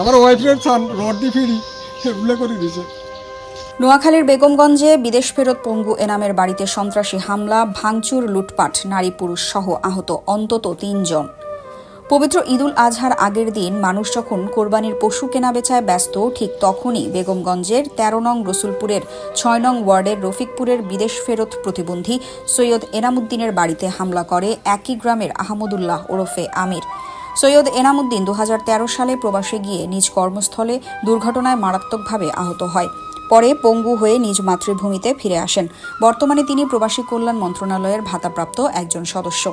আমার ওয়াইফের সান রড ফিরি, এগুলো করে দিয়েছে। নোয়াখালীর বেগমগঞ্জে বিদেশ ফেরত পঙ্গু এনামের বাড়িতে সন্ত্রাসী হামলা, ভাঙচুর, লুটপাট, নারী পুরুষ সহ আহত অন্তত তিনজন। পবিত্র ঈদুল আজহার আগের দিন মানুষ যখন কোরবানির পশু কেনাবেচায় ব্যস্ত, ঠিক তখনই বেগমগঞ্জের তেরো নং রসুলপুরের ছয় নং ওয়ার্ডের রফিকপুরের বিদেশ ফেরত প্রতিবন্ধী সৈয়দ এনামুদ্দিনের বাড়িতে হামলা করে একই গ্রামের আহমদুল্লাহ ওরফে আমির। সৈয়দ এনামুদ্দিন দুহাজার তেরো সালে প্রবাসে গিয়ে নিজ কর্মস্থলে দুর্ঘটনায় মারাত্মকভাবে আহত হয়। পরে পঙ্গু হয়ে নিজ মাতৃভূমিতে ফিরে আসেন। বর্তমানে তিনি প্রবাসী কল্যাণ মন্ত্রণালয়ের ভাতাপ্রাপ্ত একজন সদস্য।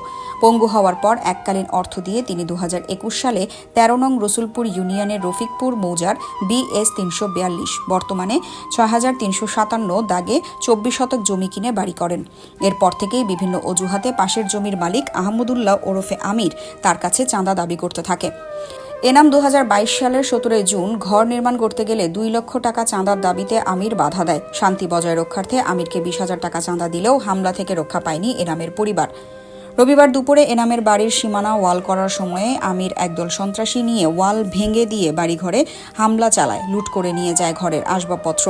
পঙ্গু হওয়ার পর এককালীন অর্থ দিয়ে তিনি দু হাজার একুশ সালে তেরো নং রসুলপুর ইউনিয়নের রফিকপুর মৌজার বিএস তিনশো বিয়াল্লিশ, বর্তমানে ছয় হাজার তিনশো সাতান্ন দাগে চব্বিশ শতক জমি কিনে বাড়ি করেন। এরপর থেকেই বিভিন্ন অজুহাতে পাশের জমির মালিক আহমদুল্লাহ ওরফে আমির তার কাছে চাঁদা দাবি করতে থাকে। এনাম দু হাজার বাইশ সালের সতেরোই জুন ঘর নির্মাণ করতে গেলে দুই লক্ষ টাকা চাঁদার দাবিতে আমির বাধা দেয়। শান্তি বজায় রক্ষার্থে আমিরকে বিশ হাজার টাকা চাঁদা দিলেও হামলা থেকে রক্ষা পায়নি এনামের পরিবার। রবিবার দুপুরে এনামের বাড়ির সীমানা ওয়াল করার সময়ে আমির একদল সন্ত্রাসী নিয়ে ওয়াল ভেঙে দিয়ে বাড়িঘরে হামলা চালায়, লুট করে নিয়ে যায় ঘরের আসবাবপত্র।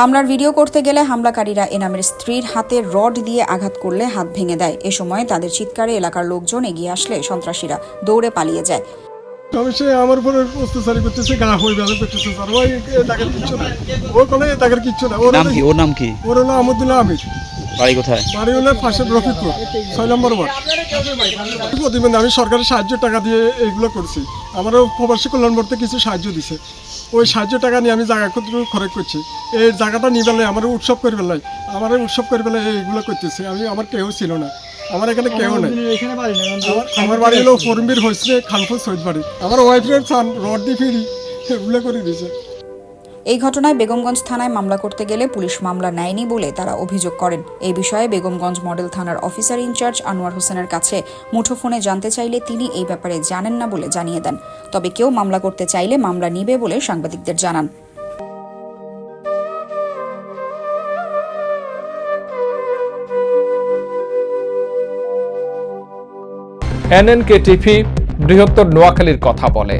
হামলার ভিডিও করতে গেলে হামলাকারীরা এনামের স্ত্রীর হাতে রড দিয়ে আঘাত করলে হাত ভেঙে দেয়। এ সময় তাদের চিৎকারে এলাকার লোকজন এগিয়ে আসলে সন্ত্রাসীরা দৌড়ে পালিয়ে যায়। সে আমার উপরে অত্যাচারী করতেছে গা বেড়া করতেছে স্যার ওই তাদের কিচ্ছু না। ও কোনো তাদের কিচ্ছু না। ওর নাম কি? ওর নাম কি? ওর হলো আহমদুল্লাহ আমির। বাড়ি কোথায়? বাড়ি হলো পাশে রফিকপুর ছয় নম্বর ওয়ার্ড। আমি সরকারের সাহায্য টাকা দিয়ে এইগুলো করছি। আমারও প্রবাসী কল্যাণ বোর্ড কিছু সাহায্য দিছে। ওই সাহায্য টাকা নিয়ে আমি জায়গা কত খরচ করছি। এই জায়গাটা নিয়ে পেলে আমার উৎসব করে পেলাই আমার উৎসব করে পেলে এইগুলো করতেছি। আমি আমার কেউ ছিল না। আমার এখানে কেউ নেই। আমার- আমার বাড়ি হলো ফরমবির হয়েছে খানপুর সৈদ বাড়ি আমার ওয়াইফের সান রড দিয়ে ফিরি এগুলো করে দিয়েছে এই ঘটনায় বেগমগঞ্জ থানায় মামলা করতে গেলে পুলিশ মামলা নেয়নি বলে তারা অভিযোগ করেন। এই বিষয়ে বেগমগঞ্জ মডেল থানার অফিসার ইনচার্জ আনোয়ার হোসেনের কাছে মুঠোফোনে জানতে চাইলে তিনি এই ব্যাপারে জানেন না বলে জানিয়ে দেন। তবে কেউ মামলা করতে চাইলে মামলা নিবে বলে সাংবাদিকদের জানান। এনএনকে টিভি, বৃহত্তর নোয়াখালীর কথা বলে।